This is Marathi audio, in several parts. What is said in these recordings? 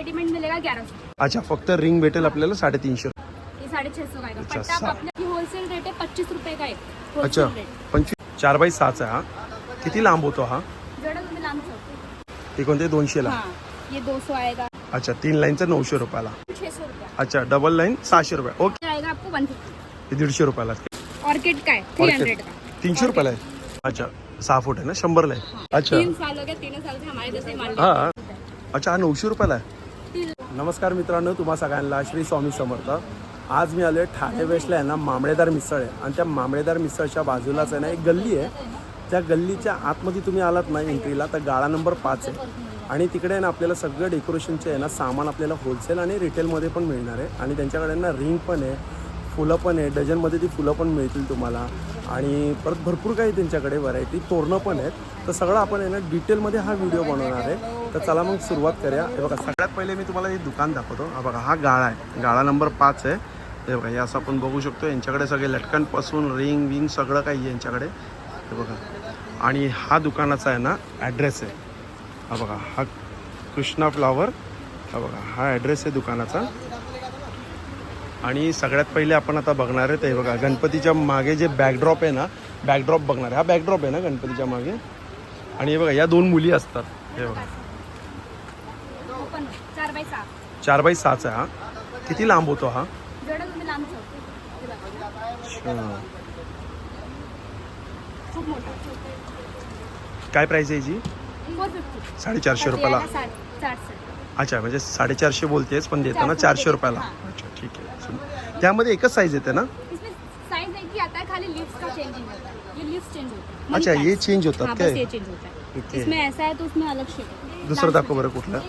रेडीमेड मिलेगा ग्यारह सौ अच्छा फक्त रिंग भेटेल आपल्याला साडेतीनशे. ये साढ़े छह सौ का? आएगा अच्छा, पट्टा सा- अपने होलसेल रेट है पच्चीस रुपए का एक? अच्छा होलसेल रेट पंचवीस. चार बाय सहाचा आहे हा. किती लांब होतो हा? जोड़ा तुम्हें लाम सौ हे कोणते? दोनशेला हाँ ये दो सौ आएगा. अच्छा तीन लाईनचा नऊशे रुपयाला. छह सौ रुपया. अच्छा डबल लाईन सहाशे रुपये. ओके. ये आएगा आपको वन फिफ्टी हे दीडशे रुपयाला ऑर्किड का है थ्री Orchid. हंड्रेड का? तीनशे रुपयाला आहे. अच्छा सहा फूट आहे ना? शंभरला आहे. अच्छा. तीन साल हो गया तीन साल से हमारे जैसे मान हा. अच्छा हा नऊशे रुपयाला आहे. नमस्कार मित्रांनो तुम्हा सगळ्यांना श्री स्वामी समर्थ. आज मी आलो आहे ठाणे वेस्टला आहे ना मामळेदार मिसळ आहे. आणि त्या मामळेदार मिसळच्या बाजूलाच आहे ना एक गल्ली आहे. त्या गल्लीच्या आतमध्ये तुम्ही आलात ना एंट्रीला तर गाळा नंबर पाच आहे. आणि तिकडे आहे ना आपल्याला सगळं डेकोरेशनचे आहे ना सामान आपल्याला होलसेल आणि रिटेलमध्ये पण मिळणार आहे. आणि त्यांच्याकडे ना रिंग पण आहे. फुलं पण आहे डझनमध्ये ती फुलं पण मिळतील तुम्हाला. आणि परत भरपूर काही त्यांच्याकडे व्हरायटी तोरणं पण आहेत. तर सगळं आपण आहे ना डिटेलमध्ये हा व्हिडिओ बनवणार आहे. तर चला मग सुरुवात करूया. हे बघा सगळ्यात पहिले मी तुम्हाला हे दुकान दाखवतो. हा बघा हा गाळा आहे. गाळा नंबर पाच आहे. हे बघा हे असं आपण बघू शकतो. यांच्याकडे सगळे लटकनपासून रिंग विंग सगळं काही आहे यांच्याकडे. हे बघा. आणि हा दुकानाचा आहे ना ॲड्रेस आहे. हा बघा हा कृष्णा फ्लावर हा बघा हा ॲड्रेस आहे दुकानाचा. आणि सगळ्यात पहिले आपण आता बघणार आहे ते बघा गणपतीच्या मागे जे बॅकड्रॉप आहे ना बॅकड्रॉप बघणार आहे. हा बॅकड्रॉप आहे ना गणपतीच्या मागे? आणि हे बघा या दोन मुली असतात. हे बघा. चार बाय सहाच सहाचा आहे हा. किती लांब होतो हा? काय प्राइस आहे याची? साडेचारशे रुपयाला. अच्छा म्हणजे साडेचारशे बोलतेस पण देताना चारशे चारशे रुपये. रुपयाला. अच्छा ठीक आहे. त्यामध्ये एकच साईज येते ना? इसमें साइज एक ही आता है खाली लिफ्ट का चेंजिंग होता है ये चेंज होता. है अच्छा ये हाँ होतात बस ये काय चेंज होता है ओके. इसमें ऐसा है तो उसमें अलग शेप है दुसरं दाखव बरं कुठलं.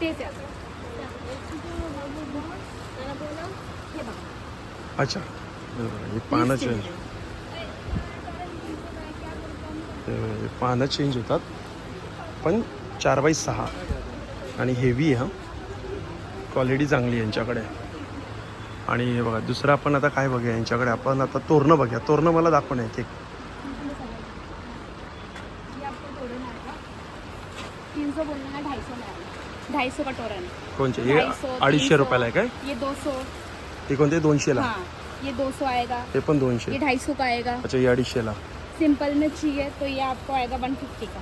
हे बघा. अच्छा. हे हे पानं चेंज. हे पानं चेंज होतात. पण चार बाय सहा. आणि हेवी आहे हा. क्वालिटी चांगली आहे यांच्याकडे. आणि हे बघा दुसरं आपण आता काय बघूया यांच्याकडे? आपण आता तोरणं बघूया. तोरणं मला दाखव नाही एक ये आपको तोरण आएगा तीन सौ बोलने का ढाई सौ में आएगा ढाई सौ का तोरण है कोणचे? हे 250, अडीचशे 300. रुपयाला आहे काय? ये ते कोणते? दोनशेला. हाँ ये दो सौ आएगा ते पण ये दोनशे ढाई सौ का आएगा? अच्छा हे अडीचशेला. सिंपल में चाहिए तो ये आपको आएगा वन फिफ्टी का.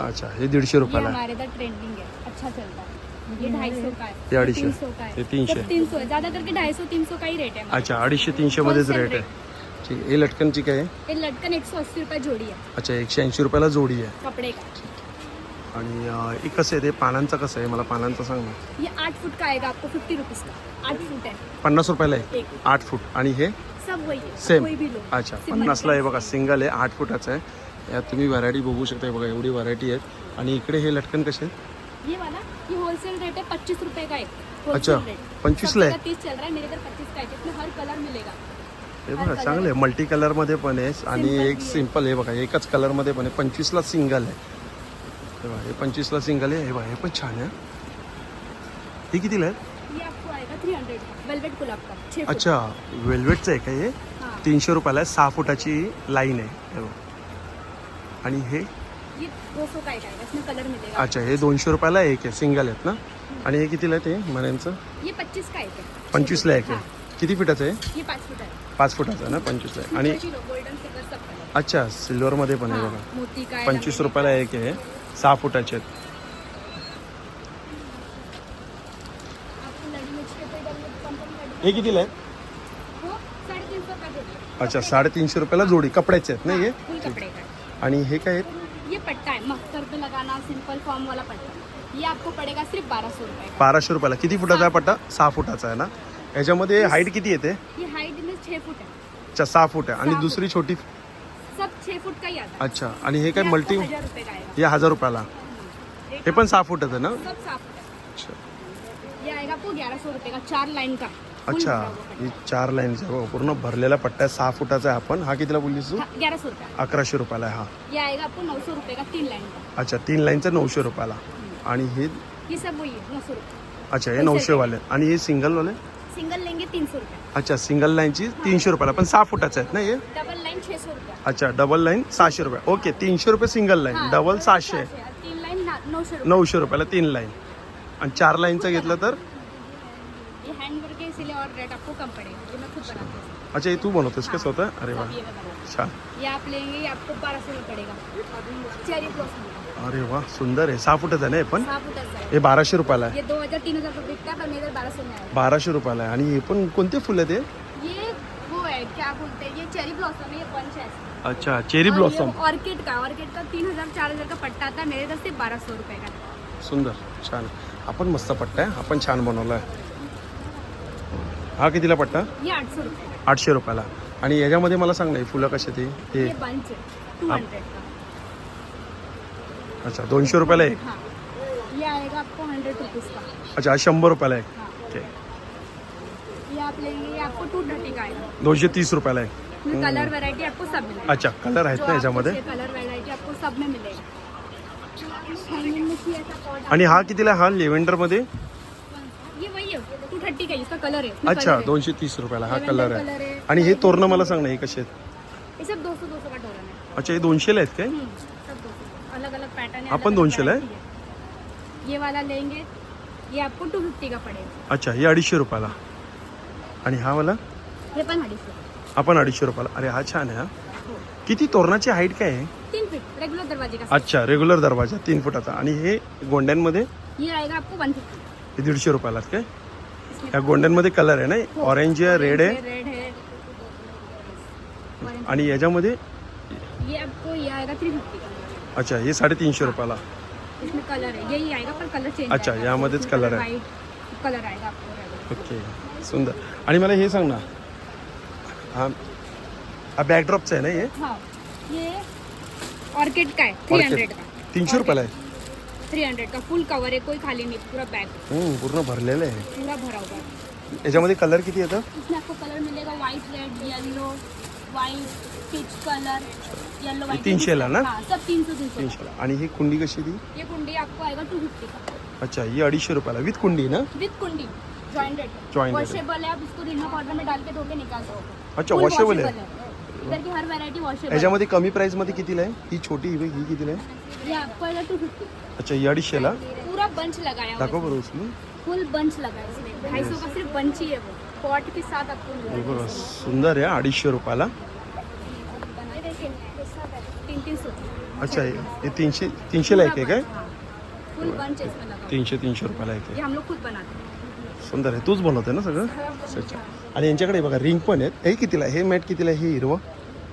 अच्छा हे दीडशे ये रुपयाला. आहे हमारे इधर ट्रेंडिंग है. अच्छा चलता है. ये ढाई सौ का है. ये अढ़ी सौ। तीन सौ का है. ये तीन सौ। सब तीन सौ है. ज्यादा करके ढाई सौ तीन सौ का ही रेट है हमारे. अच्छा अडीचशे तीनशे मध्येच Wholesale रेट आहे ठीक आहे हे लटकनची काय आहे? ये लटकन एक सौ अस्सी रुपये जोड़ी है अच्छा एकशे ऐंशी रुपयाला जोडी आहे. कपड़े का? आणि अं, हे कसं आहे ते? पानांचं कसं आहे? मला पानांचं सांग ना. ये आठ फुट का आएगा आपको? फिफ्टी रुपीज का. आठ फुट है पन्नास रुपयाला आहे? एक. आठ फूट. आणि हे? सब वही है. सेम कोई भी लो. अच्छा पन्नासला आहे बघा सिंगल आहे आठ फुटाचं आहे. यात तुम्ही व्हरायटी बघू शकता बघा एवढी व्हरायटी आहेत. आणि इकडे हे लटकन कसे? आहेत ये वाला ये होलसेल रेट है पच्चीस रुपए का एक? अच्छा, wholesale rate। 25 सब ला? जगह तीस चल रहा है मेरे इधर पच्चीस का है इसमें हर कलर मिलेगा. हे बघा चांगलं आहे. मल्टी कलरमध्ये पण आहे. आणि एक भी आहे. आहे बघा एकच कलरमध्ये पण आहे. पंचवीसला सिंगल आहे. हे बघा हे पंचवीसला सिंगल आहे. हे बघा हे पण छान आहे. हे कितीला आहे अच्छा वेल्वेटचं आहे का हे? तीनशे रुपयाला आहे. सहा फुटाची लाईन आहे. हे बघा. आणि हे? अच्छा हे दोनशे रुपयाला एक आहे सिंगल आहेत ना? आणि हे कितीला आहे ते मण्यांचं है पंचवीसला एक हाँ, आहे किती फुटाचं आहे? पाँच फुट है पाच फुटाचं आहे ना पंचवीसला आहे आणि अच्छा सिल्वरमध्ये पण आहे हाँ, बघा. है पंचवीस रुपयाला एक आहे. सहा फुटाचे आहेत. हे कितीला आहे? वो साढ़े तीन सौ का जोड़ी. अच्छा साडेतीनशे रुपयाला जोडी. कपड्याचे आहेत ना हे है। आणि हे काय आहेत? ये पट्टा है मख्तर पे लगाना सिंपल फॉर्म वाला पट्टा. ये आपको पड़ेगा सिर्फ बारह सौ रुपए बाराशे रुपयाला. किती फुटाचा आहे पट्टा? सहा फुटाचा आहे ना? याच्यामध्ये हाईट किती येते? ये हाइट में छः फुट है अच्छा सहा फूट आहे. आणि सहा दुसरी छोटी? सब फुट का ही आता. है अच्छा. आणि हे काय ये मल्टी आपको हजार रुपए का आएगा हजार रुपयाला. हे पण सहा फुटाचं आहे ना? सब साफ अच्छा. ये आएगा आपको ग्यारह सौ रुपए का. चार लाइन का. अच्छा ही चार लाईनचा आहे पूर्ण भरलेला पट्टा आहे. सहा फुटाचा आहे आपण. हा कितीला बोललीस तू? पट्टा ग्यारह सौ रुपये. अकराशे रुपयाला आहे हा. ये आएगा आपको नौ सौ रुपये का? तीन लाइन का अच्छा तीन लाईनचा नऊशे रुपयाला. आणि हे ये सब वही है नौ सौ रुपये. अच्छा हे नऊशेवाले आणि हे सिंगलवाले सिंगल लेंगे तीन सौ रुपये. अच्छा सिंगल लाईनची तीनशे रुपयाला. पण सहा फुटाचे आहेत ना हे? डबल लाइन छः सौ रुपये. अच्छा डबल लाईन सहाशे रुपये. ओके तीनशे रुपये सिंगल लाईन डबल सहाशे. तीन लाइन ना नऊशे रुपये. नऊशे रुपयाला तीन लाईन आणि चार लाईनचं घेतलं तर ये हैंड वर्क है इसीलिए और रेट आपको कम पड़ेगा ये मैं खुद बनाती हूँ। अच्छा हे तू बनवतोस का स्वतः अरे वा सब ये मैं बनाती छान हूँ ये आप लेंगे ये आपको बारह सौ में पड़ेगा। चेरी ब्लॉसम अरे वा सुंदर आहे सहा फुटाचं आहे ना हे पण? साफ उतर सा हे बाराशे रुपयाला आहे ये दो हजार तीन हजार रुपये बिकता है पर मेरे बारह सौ में आएगा बाराशे रुपयाला आहे आणि हे पण कोणते फुल आहे ते ये वो है क्या बोलते हैं? ये चेरी ब्लॉसम है ये पंच है। इसका। अच्छा चेरी ब्लॉसम ये ऑर्किड का ऑर्किड का तीन हजार चार हजार का पट्टा आता है मेरे इधर से बारह सौ रुपये का। सुंदर छान। आपण मस्त पट्टा आहे आपण छान बनवला आहे हा कितीला पट्टा? रुपये. आठशे रुपयाला. आणि याच्यामध्ये मला सांग ना ही फुलं कशी ती? हे ये बंच टू आप- हंड्रेड का? अच्छा दोनशे रुपयाला एक? हाँ. ये आएगा आपको हंड्रेड रुपीज़ का? अच्छा हा शंभर रुपयाला एक. हाँ. ओके. ये आप लेंगे ये आपको टू थर्टी का आएगा दोनशे तीस रुपयाला एक. इसमें कलर वैरायटी आपको सब मिलेगा. अच्छा कलर आहेत ना याच्यामध्ये? कलर वैरायटी आपको सब में मिलेगा. Hanging आणि हा कितीला? हा लेव्हेंडरमध्ये? ये वही है थर्टी का इसका कलर है अच्छा। दोनशे तीस रुपयाला हा कलर आहे। आणि हे तोरणं मला सांग ना हे कसे आहेत? ये सब दो सौ दो सौ का टोरन है अच्छा हे दोनशेला आहेत काय? हम्म, सब अलग अलग पैटर्न है अपन अलग-अलग 200 ला variety है। ये वाला लेंगे ये आपको टू फिफ्टी का पड़ेगा. अच्छा हे अडीचशे रुपयाला. आणि हा वाला? हे पण अडीचशे. हा पण अडीचशे रुपयाला. अरे हा छान आहे हा. किती तोरणाची हाईट काय आहे? तीन फीट रेगुलर दरवाजे का? अच्छा रेग्युलर दरवाजा तीन फुटाचा. आणि हे गोंड्यांमध्ये? ये आएगा आपको वन फिफ्टी हे दीडशे रुपयाला आहेत काय? ह्या गोंड्यांमध्ये कलर आहे ना? ऑरेंज आहे रेड आहे. रेड है Orange. आणि याच्यामध्ये? ये आपको ये आएगा थ्री फिफ्टी का? अच्छा हे साडेतीनशे रुपयाला. इसमें कलर है। यही आएगा पर कलर चेंज अच्छा, यामध्येच color आहे. कलर आएगा आपको regular. ओके सुंदर. आणि मला हे सांग ना. हा हा बॅकड्रॉपचा आहे ना हे? हाँ ये ऑर्किड का है थ्री हंड्रेड का. तीनशे रुपयाला आहे. थ्री हंड्रेड का फुल कवर है कोई खाली नहीं पूरा बैग हम्म, पूर्ण भरलेलं आहे. पूरा भरा हुआ है याच्यामध्ये कलर किती येतं इसमें आपको कलर मिलेगा white red yellow peach colour yellow ना? हाँ सब तीन सौ तीन सौ तीनशेला. आणि ही कुंडी कशी ती? ये कुंडी आपको आएगा टू फिफ्टी का. अच्छा ही अडीचशे रुपयाला. विथ कुंडी ना? विथ कुंडी. Jointed Jointed. है। वॉशेबल है आप इसको रिनो पाउडर में डाल के धो के निकाल सकते अच्छा आहे इधर की हर वैरायटी वॉशेबल याच्यामध्ये कमी प्राइसमध्ये कितीला आहे? ही छोटी ही ही कितीला आहे? ये टू फिफ्टी अच्छा ही अडीचशेला? पूरा बंच लगाया हुआ दाखव बरं उचलून फुल बंच लगा है इसमें ढाई सौ का सिर्फ बंच ही है वो. पॉट के साथ आपको हे मिलेगा बघा सुंदर आहे अडीचशे रुपयाला. तीन तीन सौ. अच्छा हे हे तीनशे तीनशेला एक आहे काय? फुल बंच है इसमें लगा हुआ। तीनशे तीनशे रुपयाला एक ये आहे हम लोग खुद बनाते हैं. सुंदर आहे तूच बनवते ना सगळं? अच्छा आणि यांच्याकडे बघा रिंग पण आहेत. हे कितीला आहे? हे मॅट कितीला आहे? हे हिरवं?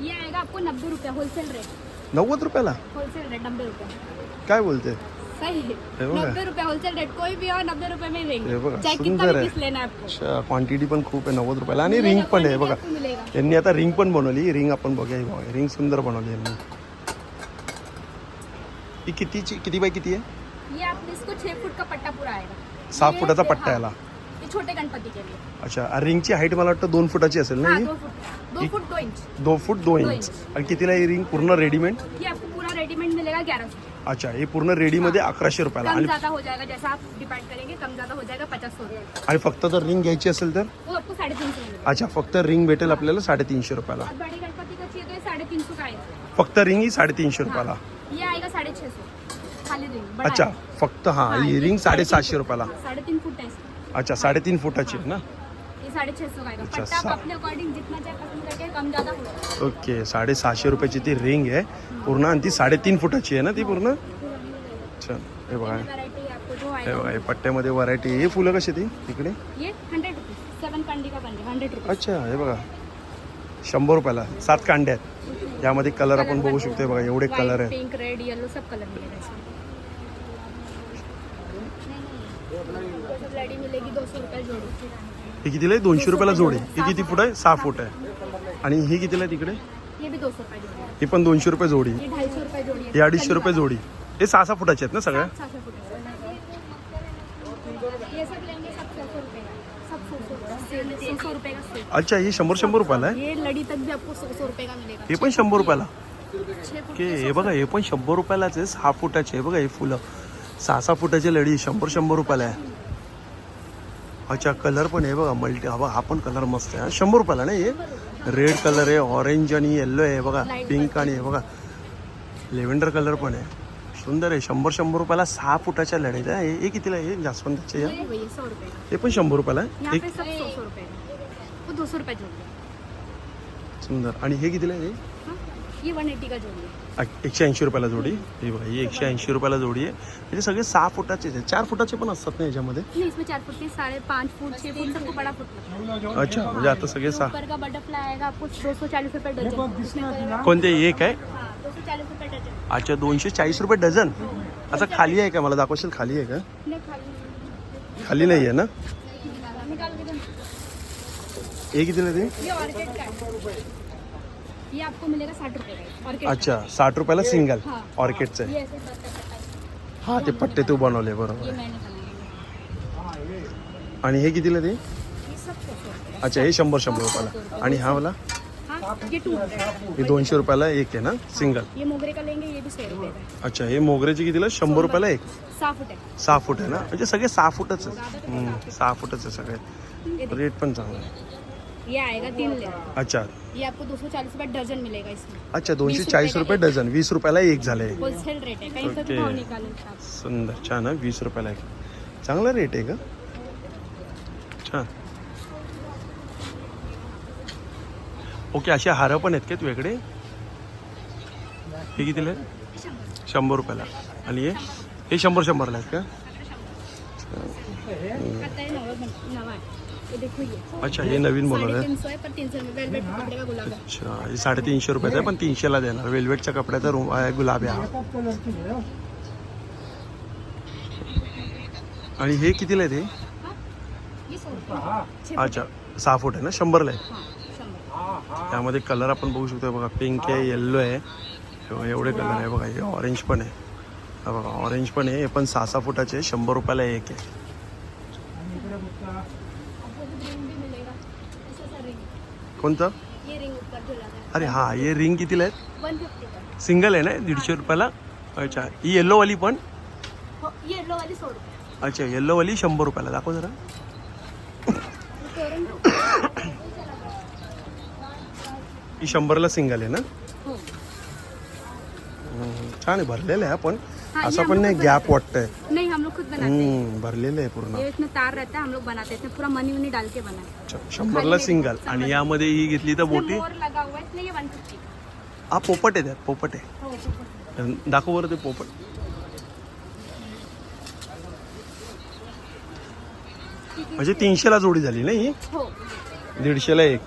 ये आएगा आपको नब्बे रुपये होलसेल रेट नव्वद रुपयाला? होलसेल रेट नब्बे रुपये. काय बोलते? सही. हे है बघा. नब्बे रुपये होलसेल रेट कोई भी हो नब्बे रुपये में हे देंगे बघा, चाहे कितना सुंदर भी है. पीस लेना है आपको. अच्छा क्वांटिटी पण खूप आहे नव्वद रुपयाला. आणि रिंग पण आहे बघा. यांनी आता रिंग पण बनवली रिंग आपण बघूया ही बघा. रिंग सुंदर बनवली यांनी. ही कितीची किती बाय किती आहे? ये आप इसको छह फुट का पट्टा पूरा आएगा. सहा फुटाचा पट्टा याला. छोटे गणपति के लिए अच्छा रिंगची हाईट मला वाटतं दोन फुटाची असेल ना हाँ ही? दो फुट. दो फुट दो इंच दो फूट दो दो इंच इंच. आणि कितीला ही रिंग पूर्ण रेडीमेड ये आपको पूरा रेडीमेड मिलेगा ग्यारह सौ अच्छा हे पूर्ण रेडीमध्ये अकराशे रुपयाला. कम आणि ज्यादा हो जाएगा जैसा आप डिपेंड करेंगे कम ज्यादा हो जाएगा पचास सौ रुपये आणि फक्त जर रिंग घ्यायची असेल तर? वो आपको साढ़े तीन सौ मिलेगा. अच्छा फक्त रिंग भेटेल आपल्याला साडेतीनशे रुपयाला. और बड़ी गणपति का चाहिए तो ये साढ़े तीन सौ का आएगा. फक्त रिंग ही साडेतीनशे रुपयाला. हाँ, ये आएगा साढ़े छः सौ. खाली रिंग बड़ा अच्छा है। फक्त हा हाँ, ही रिंग साडेसातशे रुपयाला फुट- साढ़े तीन फुट है अच्छा साडेतीन फुटाची आहे ना? ये साढ़े छः सौ का आएगा अच्छा, पट्टा आप सा- अपने अकॉर्डिंग जितना चाहे पसंद करके कम ज्यादा हो जाएगा ओके साडेसहाशे रुपयाची ती रिंग आहे. पूर्ण आणि ती साडेतीन फुटाची आहे ना ती पूर्ण? अच्छा हे बघा. वैरायटी आपको जो हे आएगा बघा हे पट्ट्यामध्ये व्हरायटी हे फुलं कशी ती तिकडे ये हंड्रेड रुपीज़ सेवन कंडी का बन रहा हंड्रेड रुपीज़ अच्छा हे बघा. शंभर रुपयाला. सात कांड्या आहेत. यामध्ये कलर आपण बघू शकतो हे बघा एवढे कलर आहे पिंक रेड येलो सब कलर मिलेगा इसमें सब लड़ी मिलेगी दो सौ रुपये जोड़ी। ही कितीला आहे? दोनशे रुपयाला जोडी. ही किती फूट आहे? सहा फूट आहे. आणि ही कितीला आहे तिकडे? ये भी दो सौ रुपये जोड़ी. है। पण दोनशे रुपये जोडी. ये ढाई सौ रुपये जोड़ी है ही अडीचशे रुपये जोडी. हे सहा सहा फुटाचे आहेत ना सगळ्या? सात सौ फुट ये सब लेंगे सब सौ सौ रुपये का सब सौ सौ सौ सौ रुपये का सेट अच्छा ही शंभर शंभर रुपयाला आहे? ये लड़ी तक भी आपको सौ सौ रुपये का मिलेगा. हे पण शंभर रुपयाला. छः फुट ओके हे बघा हे पण शंभर रुपयालाच आहे. सहा फुटाचे हे बघा हे फुलं. सहा सहा फुटाची लढी शंभर शंभर रुपयाला आहे. अच्छा कलर पण आहे बघा मल्टी हा बघा हा पण कलर मस्त आहे. शंभर रुपयाला नाही हे? रेड कलर आहे ऑरेंज आणि येल्लो आहे बघा पिंक आणि हे बघा. लेव्हेंडर कलर पण आहे. सुंदर आहे शंभर शंभर रुपयाला सहा फुटाच्या लढाईत आहे. हे कितीला आहे? हे जास्वंदाचे या हे पण शंभर रुपयाला आहे? एक सुंदर. आणि हे कितीला आहे? ये वन एट्टी का जोड़ी आ- एकशे ऐंशी रुपयाला जोडी हे बघा ही एकशे ऐंशी रुपयाला जोडी आहे म्हणजे सगळे सहा फुटाचे आहेत चार फुटाचे पण असतात ना याच्यामध्ये नहीं इसमें चार फुट के साढ़े पाँच फुट छः फुट सबको बड़ा फुट लगता है अच्छा म्हणजे आता सगळे सहा ऊपर का बटरफ्लाई आएगा आपको दो सौ चालीस रुपये डजन उसमें कलर- कोणते एक आहे हाँ दो सौ चालीस रुपये डजन अच्छा दोनशे चाळीस रुपये डझन आता खाली आहे का मला दाखवशील खाली आहे का नहीं खाली खाली नाही आहे ना निकाल के दो। हे कितीला ते ये ऑर्किड का है ये आपको मिलेगा साठ रुपये का ऑर्किड अच्छा साठ रुपयाला सिंगल हाँ। ऑर्किडचं आहे ये ऐसे पत्ता पत्ता है। हा ते पट्टे तू बनवले ये बरोबर. मैंने बनाया आणि हे कितीला ते? ये सब सौ सौ रुपये. अच्छा हे शंभर शंभर रुपयाला. आणि हा वाला? हाँ ये टू हंड्रेड हे दोनशे रुपयाला एक आहे ना सिंगल ये मोगरे का लेंगे ये भी सौ रुपये का. है अच्छा हे मोगऱ्याचे कितीला? शंभर रुपयाला एक? सहा फुट है सहा फूट आहे ना? म्हणजे सगळे सहा फुटच आहे. हम्म, सहा फुटच आहे सगळे. रेट पण चांगला आहे. ये आएगा तीन लेयर अच्छा। ये आपको दो सौ चालीस रुपये डजन मिलेगा इसमें। अच्छा दोनशे चाळीस रुपये डझन वीस रुपयाला एक झाले। होलसेल रेट है कहीं से भी ओके. भाव निकालें आप सुंदर छान आहे वीस रुपयाला एक। चांगला रेट आहे का? छान। ओके असे हारं पण आहेत का तुझ्याकडे? हे कितीला आहे शंभर रुपयाला. आणि हे? हे शंभर शंभरला आहेत का? आता है नवा बन- नवा है ये देखो ये अच्छा हे नवीन बनवलं साढ़े आहे? तीन सौ है पर तीन सौ में वेलवेट कपड़े का गुलाब है अच्छा हे साडेतीनशे रुपयाचं आहे पण तीनशेला देणार. वेल्वेटच्या कपड्याचा रूम आहे गुलाबी हा. आणि हे कितीला आहे ते? ये सौ रुपये छः अच्छा सहा फूट आहे ना? शंभरला आहे? हाँ त्यामध्ये कलर आपण बघू शकतो बघा पिंक आहे येल्लो आहे. हे बघा, एवढे कलर आहे बघा हे ऑरेंज पण आहे. हा बघा ऑरेंज पण आहे हे पण सहा सहा फुटाचे आहे, शंभर रुपयाला एक आहे आपको भी रिंग भी मिलेगा ऐसा सा रिंग कोणतं? अरे हा हे रिंग कितीला आहेत? सिंगल आहे ना? दीडशे रुपयाला? अच्छा. ही येल्लोवाली पण? हो, अच्छा येल्लोवाली शंभर रुपयाला. दाखव जरा. ही शंभरला सिंगल आहे ना? हो. छान आहे भरलेलं आहे पण. असं पण नाही गॅप हैं। नहीं हम लोग खुद बनाते हैं। हम्म, भरलेलं आहे पूर्ण। ये इसमें तार रहता है हम लोग बनाते हैं। इसमें पूरा मनी वनी डाल के बनाए अच्छा, शंभरला सिंगल आणि यामध्ये ही घेतली तर बोटी मोर लगा हुआ है इसलिए ये वन फिफ्टी का हा पोपट आहे त्यात पोपट आहे. हो। दाखव बरं ते पोपट. म्हणजे तीनशेला जोडी झाली ना ही? हो. दीडशेला एक.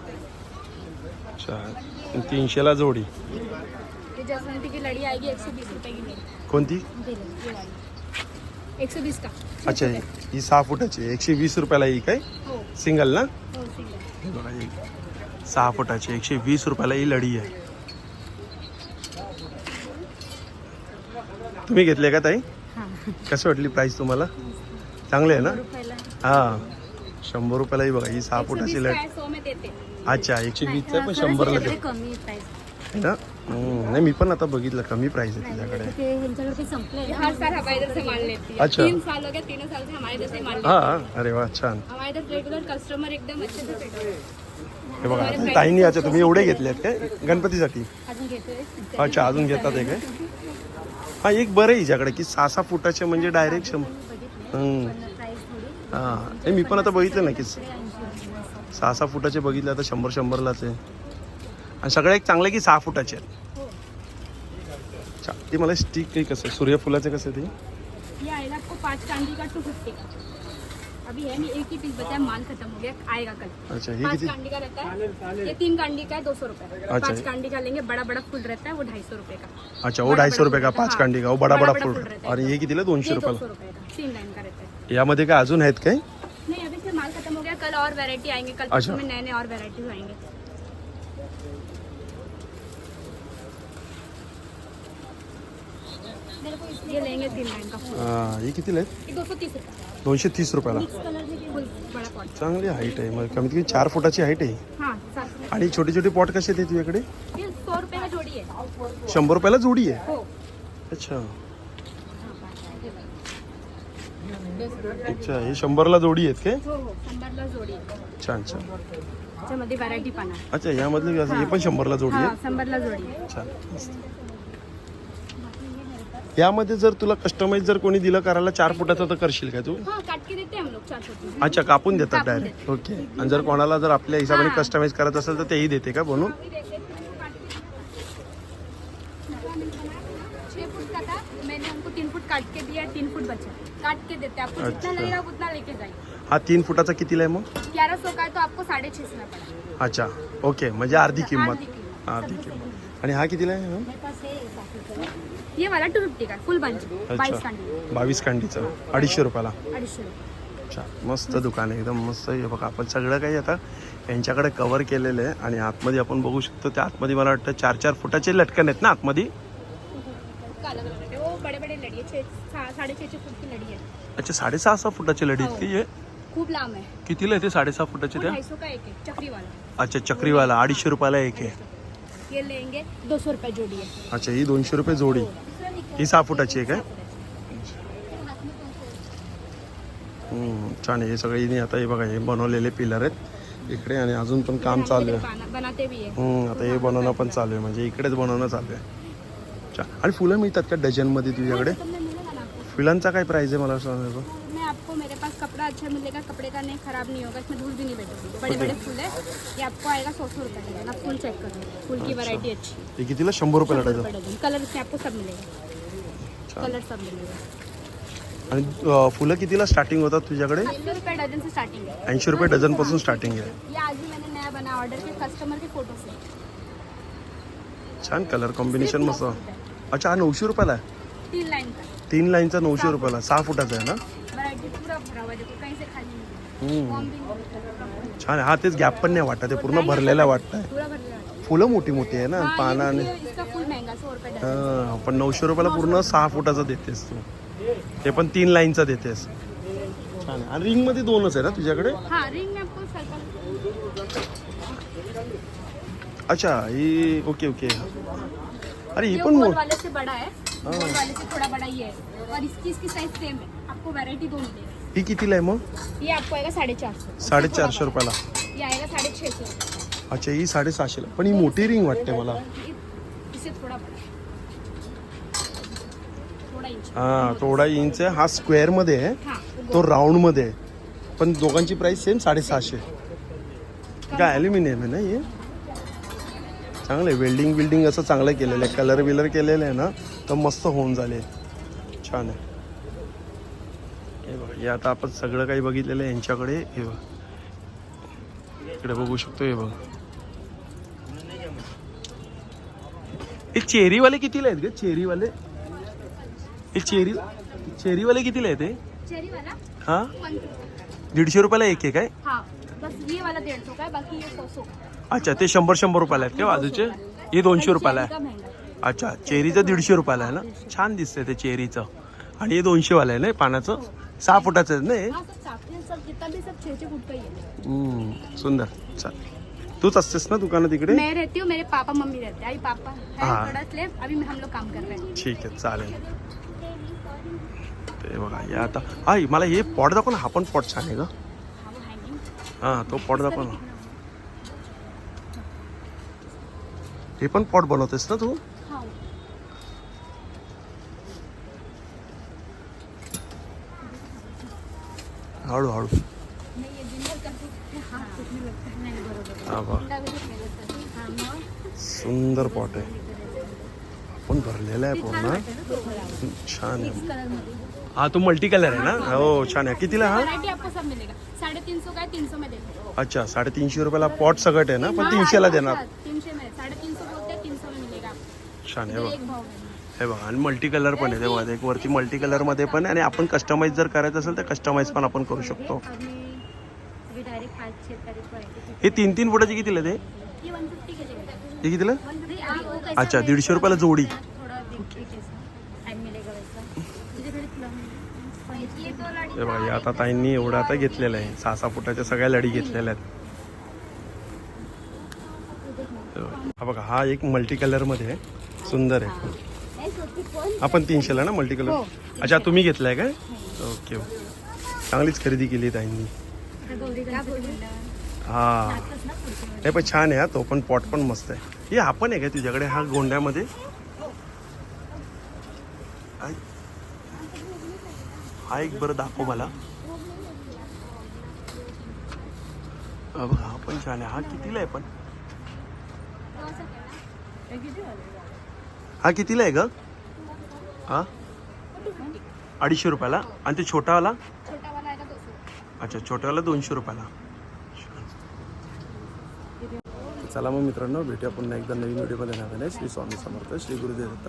अच्छा तीनशेला जोडी. ये जसवंती की लड़ी आएगी एक सौ बीस रुपए की मिलेगी कोणती? ये लो, ये वाली एक सौ बीस का? अच्छा ही- ही सहा फुटाची आहे. एकशे वीस रुपयाला ही काय? हो. सिंगल ना? हो सिंगल हे बघा ही. सहा फुटाची एकशे वीस रुपयाला ही लढी आहे. तुम्ही घेतले का ताई? हाँ. कशी वाटली प्राइस तुम्हाला? चांगले आहे ना? रुपयाला. हा. शंभर रुपयाला ही बघा ही सहा फुटाची लढ. सौ में देते? अच्छा एकशे वीसचं पण शंभरला दे कमी आहे प्राइस ना? नाही मी पण आता बघितलं कमी प्राइस आहे तुझ्याकडे ते ह्यांच्याकडे ते संपलंय ना. हर साल हमारे इधर से माल लेती है अच्छा। तीन साल हो गया तीनों साल से हमारे इधर से माल लेती हा. अरे वा छान. है हमारे इधर रेगुलर कस्टमर एकदम अच्छे से भेटो हे बघा ताईंनी अच्छा तुम्ही एवढे घेतलेत काय? गणपतीसाठी? अजून अच्छा अजून घेतात हे? काय हा एक बरं आहे हिच्याकडे की सहा सहा फुटाचे म्हणजे डायरेक्ट शं हम्म. प्राइस थोडी हा. हे मी पण आता बघितलं ना की सहा सहा फुटाचे बघितले आता शंभर शंभरलाच आहे. आणि सगळे एक चांगले की सहा फुटाचे आहेत. अच्छा ते मला स्टिक काही कसं आहे? सूर्यफुलाचे कसं ते? ये आएगा आपको पाँच कांडी का टू फिफ्टी का? अभी है नहीं एक ही पीस बचा है माल खत्म हो गया आएगा कल. अच्छा हे पाँच किती? कांडी का रहता है? ये तीन कांडी का है दो सौ रुपए। अच्छा। पाँच कांडी का लेंगे बड़ा बड़ा फूल रहता है वो ढाई सौ रुपए का। अच्छा रुपये का पाच। कांडी का वो बडा बडा बड़ा फूल फूल रहता। आणि हे कितीला दोनशे ये दो रुपयाला सौ रुपए का तीन लाइन का रहता है। यामध्ये काय अजून आहेत काय नहीं अभी से माल खत्म हो गया कल और वैरायटी आएंगे कल अच्छा। परसों में नए नए और वैरायटी आएंगे। ये लेंगे तीन लाइन का फूल हा, हे कितीला आहेत? ये दो सौ तीस रुपये. दोनशे तीस रुपयाला. मिक्स कलर में फुल बड़ा पॉट चांगली हाईट आहे. मग कमीत कमी चार फुटाची हाईट आहे हाँ. सात आणि छोटी छोटी पॉट कसे आहेत तुझ्याकडे? ये सौ रुपए का जोड़ी है शंभर रुपयाला जोडी आहे? हो. अच्छा. अच्छा हे शंभरला जोडी आहेत काय? हो हो शंभरला जोडी आहे. छान छान. त्याच्यामध्ये व्हरायटी अच्छा यामधले हे पण शंभरला जोडी हा आहे? शंभरला जोडी आहे. छान मस्त. यामध्ये जर तुला कस्टमाइज जर कोणी दिलं करायला चार फुटाचं तर करशील का तू? हाँ काट के देते हम लोग चार फुट अच्छा कापून देतात कापून डायरेक्ट ओके आणि जर कोणाला जर आपल्या हिशोबाने. कस्टमाइज करत असेल तर तेही देते का बनवून छः फुट का था मैंने उनको तीन फुट काट के दिया तीन फुट बचा. काट के देते. हैं आपको जितना अच्छा। लगेगा उतना लेके जाइए. हा तीन फुटाचा कितीला आहे मग? ग्यारह सौ का है तो आपको साढ़े छः सौ में पड़ा. अच्छा ओके म्हणजे अर्धी किंमत. अर्धी किंमत. आणि हा कितीला आहे मॅम? ये वाला टू फिफ्टी का फुल बंच बाईस अच्छा कांडी. बावीस कांडीचं. अडीचशे रुपयाला. अडीचशे रुपये. अच्छा मस्त दुकान आहे एकदम मस्त आहे. बघा आपण सगळं काही आता यांच्याकडे कव्हर केलेलं आहे आणि आतमध्ये आपण बघू शकतो त्या आतमध्ये मला वाटतं चार चार फुटाचे लटकन आहेत ना आतमध्ये? का अलग अलग रेट है वो बड़े बड़े लड़ी है छः सा- साढ़े छः छः फुट की लड़ी है अच्छा साडेसहा सहा फुटाचे लढी आहेत की हे? खूब लाम है कितीला आहे ते साडेसहा फुटाचे वो त्या? ढाई सौ का एक है चक्री वाला अच्छा चक्रीवाला अडीचशे रुपयाला एक आहे. ये लेंगे दो सौ रुपये जोड़ी है। अच्छा ही दोनशे रुपये जोडी। ही सहा फुटाची आहे काय? हम्म, छान आहे. हे सगळे हिने आता हे बघा हे बनवलेले पिलर आहेत. इकडे आणि अजून पण काम चालू आहे. बना- बनाते भी है हम्म, आता हे बनवणं पण चालू आहे. म्हणजे इकडेच बनवणं चालू आहे. आणि फुलं मिळतात का डझनमध्ये तुझ्याकडे? तुमने मिलेगा ना. आपको फुलांचा काय प्राइस आहे मला सांग मैं आपको मेरे पास कपड़ा अच्छा मिलेगा कपड़े का नहीं खराब नहीं होगा इसमें धूल भी नहीं बैठेगी। बड़े बड़े फूल है ये आपको आएगा सौ सौ रुपये का। लेना फूल चेक करो फूल की वैरायटी अच्छी। है। हे कितीला शंभर डझन रुपये डजन कलर इसमें आपको सब मिलेगा। कलर सब मिलेगा। आणि फुलं कितीला स्टार्टिंग होतात तुझ्याकडे? अस्सी रुपये डजन से स्टार्टिंग है ऐंशी रुपये डझनपासून स्टार्टिंग आहे. ही छान कलर कॉम्बिनेशन मस्त. अच्छा हा नऊशे रुपयाला तीन लाईनचा नऊशे रुपयाला. सहा फुटाचा आहे ना? छान. हा तेच गॅप पण नाही वाटत आहे. पूर्ण भरलेला है। फुलं मोठी मोठी आहे ना हाँ, ये पानं आणि हा, पण नऊशे रुपयाला पूर्ण सहा फुटाचा देतेस तू. ते पण तीन लाईनचा देतेस. छान. आणि रिंगमध्ये दोनच आहे ना तुझ्याकडे? हाँ अच्छा ही ओके ओके अरे ही पण गोल मो- वाले से बड़ा है। गोल वाले से थोड़ा बड़ा ही है और इसकी इसकी साइज सेम है आपको वैरायटी दो. मिलेगी ही कितीला आहे मग? ये आपको आएगा साढ़े चार सौ साडेचारशे रुपयाला. ये आएगा साढ़े छः सौ अच्छा ही साडेसहाशेला. पण ही मोठी रिंग वाटते मला. इससे थोड़ा बड़ा थोड़ा इंच हा थोडा इंच आहे. हा स्क्वेअरमध्ये आहे. वो तो राऊंडमध्ये आहे. पण दोघांची प्राइस सेम साडेसहाशे. काय ॲल्युमिनियम आहे ना हे? चांगलं आहे. वेल्डिंग बिल्डिंग असं चांगलं केलेलं आहे. कलर बिलर केलेलं आहे ना तर मस्त होऊन झाले छान आहे. हे हे आता आपण सगळं काही बघितलेलं आहे यांच्याकडे. हे बघा. इकडे बघू शकतो हे बघा. हे चेरीवाले कितीला आहेत ग? चेरीवाले? हे चेरी चेरीवाले कितीला आहेत हे? हा? दीडशे रुपयाला एक आहे काय? हाँ. बस ये वाला डेढ़ सौ का है बाकी ये सौ सौ का अच्छा ते शंभर शंभर रुपयाला आहेत का बाजूचे हे दोनशे रुपयाला आहे. अच्छा चेरीचं दीडशे रुपयाला आहे ना? छान दिसतंय ते चेरीचं. आणि हे दोनशेवालं आहे ना हे पानाचं? सहा फुटाचं आहे ना हे हाँ सब साथ में सब जितना भी सब छः छः फुट का ही है हम्म, सुंदर. चालेल तूच असतेस ना दुकानात इकडे? मैं रहती हूँ मेरे पापा मम्मी रहते हैं। अभी पापा है हाँ। थोड़ा इसलिए अभी हम लोग काम कर रहे हैं। ठीक आहे चालेल. ते बघा हे आता. हा मला हे पॉट दाखव ना हा पण पॉट छान आहे का हाँ वो हैंगिंग हा तो पॉट दाखव ना. हे पण पॉट बनवतेस ना तू हाँ हळूहळू मैं ये जिंगल करती हूँ हाँ कितने लगता है नहीं बरोबर हा बा अंडा भी कितने लगता है हाँ मग सुंदर पॉट आहे पण भरलेला आहे पूर्ण छान आहे कलरमध्ये हा तो मल्टी कलर आहे ना? हो छान आहे कितीला हा? वैरायटी आपको सब मिलेगा। साढ़े तीन सौ का है तीन सौ में देंगे अच्छा साडेतीनशे रुपयाला पॉट सगट आहे ना? पण तीनशेला देणार तीन सौ में। साढ़े तीन सौ बोलते हैं तीन सौ में मिलेगा आपको। छान आहे बघ एक भाव हे बघा आणि मल्टी कलर पण आहे ते बघा एक वरती मल्टी कलरमध्ये पण आहे आणि आपण कस्टमाइज जर करायचं असेल तर कस्टमाइज पण आपण करू शकतो. हे तीन तीन फुटाची कितीला आहे ते? ये हे कितीला? अच्छा दीडशे रुपयाला जोडी. हे बघा हे आता ताईंनी एवढं आता घेतलेलं आहे. सहा सहा फुटाच्या सगळ्या लढी घेतलेल्या आहेत. बघा. हा बघा हा एक मल्टी कलरमध्ये आहे सुंदर आहे. हा पण तीनशेला ना मल्टी कलर हो. अच्छा तुम्ही घेतलाय काय? Okay okay. चांगलीच खरेदी केली ताईंनी. हा. हे पण छान आहे हा तो पण पॉट पण मस्त आहे. हे हा पण आहे का तुझ्याकडे हा गोंड्यामध्ये? हा, हा एक बरं दाखव मला. बघा हा पण छान आहे. हा कितीला आहे पण? हा कितीला आहे ग? हा? अडीचशे रुपयाला? आणि ते छोटावाला? छोटा अच्छा छोट्यावाला दोनशे रुपयाला. चला मग मित्रांनो भेटूया पुन्हा एकदा नवीन व्हिडिओमध्ये. नव्याने श्री स्वामी समर्थ श्री गुरुदेव दत्त